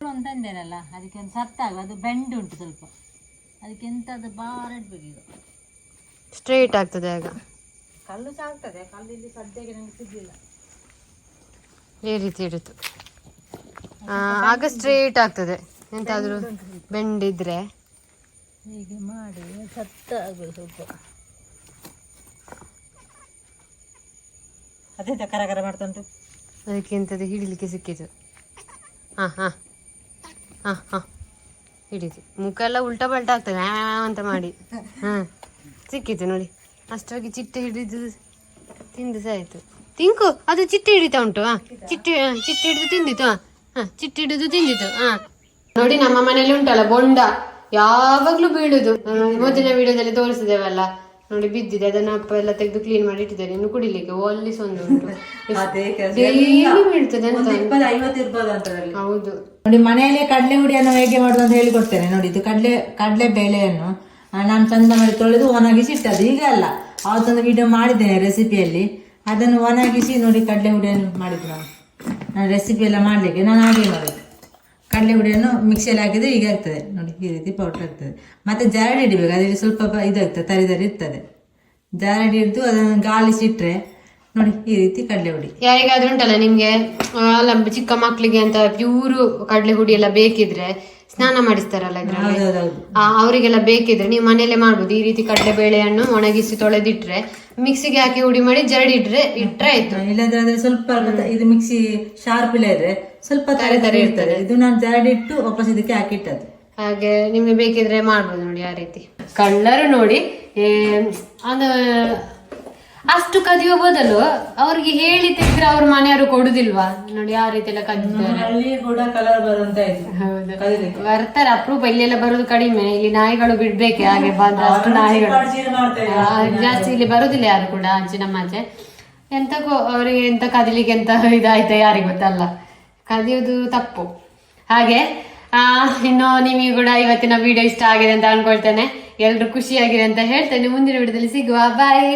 ಅಂತಂದೇನಲ್ಲ ತಂದೇನಲ್ಲ ಅದಕ್ಕೆ ಒಂದು ಸತ್ತಾಗ ಅದು ಬೆಂಡ್ ಉಂಟು ಸ್ವಲ್ಪ. ಅದಕ್ಕೆ ಎಂಥದ್ದು ಬಾರ ಇಡ್ಬೇಕು ಈಗ. ಸ್ಟ್ರೈಟ್ ಆಗ್ತದೆ ಆಗ. ಕಲ್ಲು ಸಹ ಆಗ್ತದೆ ಕಲ್ಲು ಇಲ್ಲಿ ಸದ್ಯಕ್ಕೆ ನನಗೆ ಸಿಗಲಿಲ್ಲ. ಈ ರೀತಿ ಇಡುತ್ತು ಆ, ಆಗ ಸ್ಟ್ರೇಟ್ ಆಗ್ತದೆ. ಎಂತಾದ್ರೂ ಬೆಂಡಿದ್ರೆ. ಹೀಗೆ ಮಾಡಿ ಸತ್ತ ಆಗೋದು ಅದೆಂತ ಕರ ಕರ ಮಾಡ್ತಾ ಉಂಟು ಅದಕ್ಕೆ ಎಂಥದ್ದು ಹಿಡಿಲಿಕ್ಕೆ ಸಿಕ್ಕಿತು. ಹಾ ಹಾ ಹಾ ಹಾ. ಹಿಡಿತು. ಮುಖ ಎಲ್ಲ ಉಲ್ಟಾ ಪಲ್ಟಾ ಆಗ್ತದೆ. ಅಂತ ಮಾಡಿ. ಹಾ ಸಿಕ್ಕಿತು ನೋಡಿ. ಅಷ್ಟಾಗಿ ಚಿಟ್ಟೆ ಹಿಡಿದು ತಿಂದು ಸಹ ಆಯ್ತು. ತಿಂಕು ಅದು ಚಿಟ್ಟೆ ಹಿಡಿತಾ ಉಂಟು ಹಾ ಚಿಟ್ಟೆ ಚಿಟ್ಟೆ ಹಿಡಿದು ತಿಂದಿತ್ತು ಹಾ ಹಾ ಚಿಟ್ಟೆ ಹಿಡಿದು ತಿಂದಿತ್ತು ಹಾ ನೋಡಿ ನಮ್ಮ ಮನೆಯಲ್ಲಿ ಉಂಟಲ್ಲ ಬೊಂಡ ಯಾವಾಗ್ಲೂ ಬೀಳುದು. ಮೊದಲಿನ ವಿಡಿಯೋದಲ್ಲಿ ತೋರಿಸಿದೇವಲ್ಲ ನೋಡಿ ಬಿದ್ದಿದೆ ಅದನ್ನ ಅಪ್ಪ ಎಲ್ಲ ತೆಗೆದು ಕ್ಲೀನ್ ಮಾಡಿ ಇಟ್ಟಿದ್ದಾರೆ ಇನ್ನು ಕುಡಿಲಿಕ್ಕೆ ಒಲ್ಲಿ ಸೊಂದು ಉಂಟು. ಬೀಳ್ತದೆ ಹೌದು. ನೋಡಿ ಮನೆಯಲ್ಲಿ ಕಡಲೆ ಹುಡಿಯನ್ನು ಹೇಗೆ ಮಾಡುದು ಅಂತ ಹೇಳಿಕೊಡ್ತೇನೆ. ನೋಡಿ ಇದು ಕಡಲೆ ಕಡಲೆ ಬೇಳೆಯನ್ನು ನಾನು ಚಂದ ಮಾಡಿ ತೊಳೆದು ಒಣಗಿಸಿ ಇಟ್ಟದ್ದು. ಈಗ ಅಲ್ಲ, ಅವತ್ತೊಂದು ವಿಡಿಯೋ ಮಾಡಿದ್ದೇನೆ ರೆಸಿಪಿಯಲ್ಲಿ ಅದನ್ನು ಒಣಗಿಸಿ ನೋಡಿ ಕಡಲೆ ಹುಡಿಯನ್ನು ಮಾಡಿದ್ದು ನಾನು ನಾನು ರೆಸಿಪಿ ಎಲ್ಲ ಮಾಡಲಿಕ್ಕೆ, ನಾನು ಹಾಗೆ ಮಾಡೋದು. ಕಡಲೆ ಹುಡಿಯನ್ನು ಮಿಕ್ಸಿಯಲ್ಲಿ ಹಾಕಿದರೆ ಈಗ ಆಗ್ತದೆ. ನೋಡಿ, ಈ ರೀತಿ ಪೌಡರ್ ಆಗ್ತದೆ ಮತ್ತೆ ಜಾರಡಿ ಇಡಬೇಕು ಅದರಲ್ಲಿ ಸ್ವಲ್ಪ ಇದಾಗ್ತದೆ ತರಿ ತರಿ ಇರ್ತದೆ. ಜಾರಡಿ ಹಿಡಿದು ಅದನ್ನು ಗಾಳಿಸಿ ಇಟ್ಟರೆ ನೋಡಿ, ಈ ರೀತಿ ಕಡಲೆ ಹುಡಿ. ಯಾರಿಗಾದ್ರೂ ಉಂಟಲ್ಲ ನಿಮಗೆ ಚಿಕ್ಕ ಮಕ್ಕಳಿಗೆ ಅಂತ ಪ್ಯೂರು ಕಡಲೆ ಹುಡಿ ಎಲ್ಲ ಬೇಕಿದ್ರೆ ಸ್ನಾನ ಮಾಡಿಸ್ತಾರಲ್ಲ ಇದ್ರಲ್ಲಿ? ಅವರಿಗೆಲ್ಲ ಬೇಕಿದ್ರೆ ನೀವು ಮನೆಯಲ್ಲೇ ಮಾಡ್ಬೋದು. ಈ ರೀತಿ ಕಡಲೆ ಬೇಳೆಯನ್ನು ಒಣಗಿಸಿ ತೊಳೆದಿಟ್ರೆ ಮಿಕ್ಸಿಗೆ ಹಾಕಿ ಹುಡಿ ಮಾಡಿ ಜರಡಿ ಇಟ್ರೆ ಇಟ್ರೆ ಆಯ್ತು ಇಲ್ಲಂದ್ರೆ ಅದ್ರ ಸ್ವಲ್ಪ ಇದು ಮಿಕ್ಸಿ ಶಾರ್ಪ್ ಇಲ್ಲ ಇದ್ರೆ ಸ್ವಲ್ಪ ತರೆ ತರೆ ಇರ್ತದೆ. ಇದು ನಾನು ಜರಡಿಟ್ಟು ಇಟ್ಟು ವಾಪಸ್ ಇದಕ್ಕೆ ಹಾಕಿಟ್ಟದ್ದು. ಹಾಗೆ ನಿಮ್ಗೆ ಬೇಕಿದ್ರೆ ಮಾಡ್ಬೋದು ನೋಡಿ ಆ ರೀತಿ. ಕಳ್ಳರು ನೋಡಿ ಅದು ಅಷ್ಟು ಕದಿಯೋ ಬದಲು ಅವ್ರಿಗೆ ಹೇಳಿ ತೆಗೆದ್ರೆ ಅವ್ರ ಮನೆಯವರು ಕೊಡುದಿಲ್ವಾ? ನೋಡಿ ಯಾವ ರೀತಿ ಎಲ್ಲ ಕದಿತಾರೆ ಹಳ್ಳಿ ಕೂಡ ಕಲರ್ ಬರುವಂತ ಇತ್ತು ಹೌದು. ಕದಿಲಿಕ್ಕೆ. ಬರ್ತಾರೆ ಅಪರೂಪ ಇಲ್ಲೆಲ್ಲ ಬರೋದು ಕಡಿಮೆ. ಇಲ್ಲಿ ನಾಯಿಗಳು ಬಿಡ್ಬೇಕೆ ಹಾಗೆ ಬಂದ ಅಷ್ಟು ನಾಯಿಗಳು. ಜಾಸ್ತಿ ಇಲ್ಲಿ ಬರುದಿಲ್ಲ ಯಾರು ಕೂಡ ಅಜ್ಜಿ ನಮ್ಮ ಆಚೆ ಎಂತ ಅವ್ರಿಗೆ ಎಂತ ಕದಿಲಿಕ್ಕೆ ಎಂತ ಇದಾಯ್ತಾ ಯಾರಿಗೆ ಗೊತ್ತಲ್ಲ. ಕದಿಯೋದು ತಪ್ಪು. ಹಾಗೆ ಆ ಇನ್ನು ನಿಮಗೆ ಕೂಡ ಇವತ್ತಿನ ವಿಡಿಯೋ ಇಷ್ಟ ಆಗಿದೆ ಅಂತ ಅನ್ಕೊಳ್ತೇನೆ. ಎಲ್ರು ಖುಷಿಯಾಗಿದೆ ಅಂತ ಹೇಳ್ತೇನೆ. ಮುಂದಿನ ವಿಡಿಯೋದಲ್ಲಿ ಸಿಗುವ. ಬಾಯ್